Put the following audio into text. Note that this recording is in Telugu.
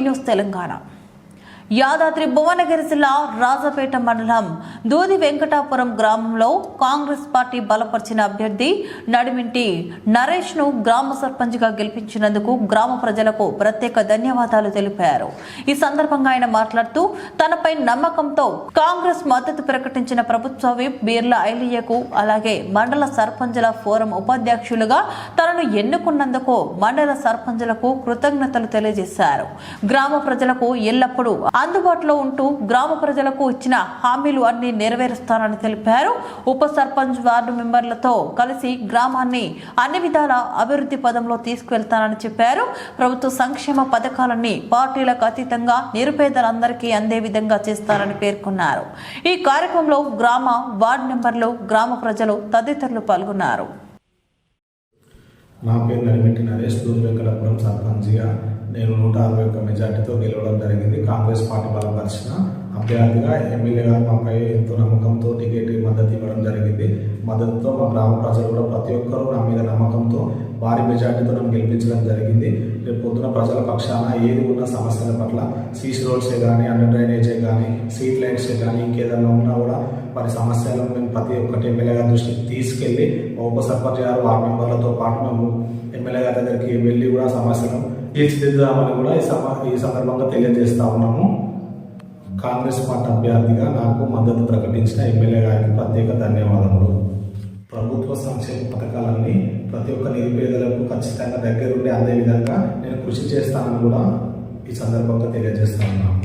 న్యూస్ తెలంగాణ యాదాద్రి భువనగిరి జిల్లా రాజపేట మండలం దూది వెంకటాపురం గ్రామంలో కాంగ్రెస్ పార్టీ బలపరిచిన అభ్యర్థి నడిమింటి నరేష్ను గ్రామ సర్పంచ్గా గెలిపించినందుకు గ్రామ ప్రజలకు ప్రత్యేక ధన్యవాదాలు తెలిపారు. ఈ సందర్భంగా ఆయన మాట్లాడుతూ తనపై నమ్మకంతో కాంగ్రెస్ మద్దతు ప్రకటించిన ప్రభుత్వ విప్ బీర్ల ఐలియకు అలాగే మండల సర్పంచుల ఫోరం ఉపాధ్యక్షులుగా తనను ఎన్నుకున్నందుకు మండల సర్పంచులకు కృతజ్ఞతలు తెలియజేశారు. గ్రామ ప్రజలకు ఎల్లప్పుడూ అందుబాటులో ఉంటూ గ్రామ ప్రజలకు ఇచ్చిన హామీలు అన్ని నెరవేరుస్తానని తెలిపారు. ఉప సర్పంచ్ వార్డు మెంబర్లతో కలిసి గ్రామాన్ని అన్ని విధాల అభివృద్ధి పదంలో తీసుకువెళ్తానని చెప్పారు. ప్రభుత్వ సంక్షేమ పథకాలన్నీ పార్టీలకు అతీతంగా నిరుపేదలందరికీ అందే విధంగా చేస్తారని పేర్కొన్నారు. ఈ కార్యక్రమంలో గ్రామ వార్డు మెంబర్లు గ్రామ ప్రజలు తదితరులు పాల్గొన్నారు. నా పేరు నడిమిట్టి నరేష్ దూర్ సర్పంచ్గా నేను నూట అరవై ఒక్క మెజార్టీతో గెలవడం జరిగింది. కాంగ్రెస్ పార్టీ బలపరిచిన అభ్యర్థిగా ఎమ్మెల్యే గారు మాపై ఎంతో నమ్మకంతో టికెట్ మద్దతు ఇవ్వడం జరిగింది. మద్దతుతో మా గ్రామ ప్రజలు కూడా ప్రతి ఒక్కరూ నా మీద నమ్మకంతో భారీ మెజార్టీతో నన్ను గెలిపించడం జరిగింది. రేపు పొద్దున ప్రజల పక్షాన ఏది ఉన్న సమస్యల పట్ల సీసీ రోడ్సే కానీ అండర్ డ్రైనేజే కానీ సీట్ లైన్సే కానీ ఇంకేదన్నా ఉన్నా కూడా వారి సమస్యలను మేము ప్రతి ఒక్కటి ఎమ్మెల్యే గారి దృష్టికి తీసుకెళ్ళి ఉప సర్పంచ్ గారు వార్డు మెంబర్లతో పాటు మేము ఎమ్మెల్యే గారి దగ్గరికి వెళ్ళి కూడా సమస్యలను తీర్చిదిద్దామని కూడా ఈ సమ ఈ సందర్భంగా తెలియజేస్తా ఉన్నాము. కాంగ్రెస్ పార్టీ అభ్యర్థిగా నాకు మద్దతు ప్రకటించిన ఎమ్మెల్యే గారికి ప్రత్యేక ధన్యవాదములు. ప్రభుత్వ సంక్షేమ పథకాలన్నీ ప్రతి ఒక్క నిరుపేదలకు ఖచ్చితంగా దగ్గరుండి అందే విధంగా నేను కృషి చేస్తానని కూడా ఈ సందర్భంగా తెలియజేస్తా ఉన్నాను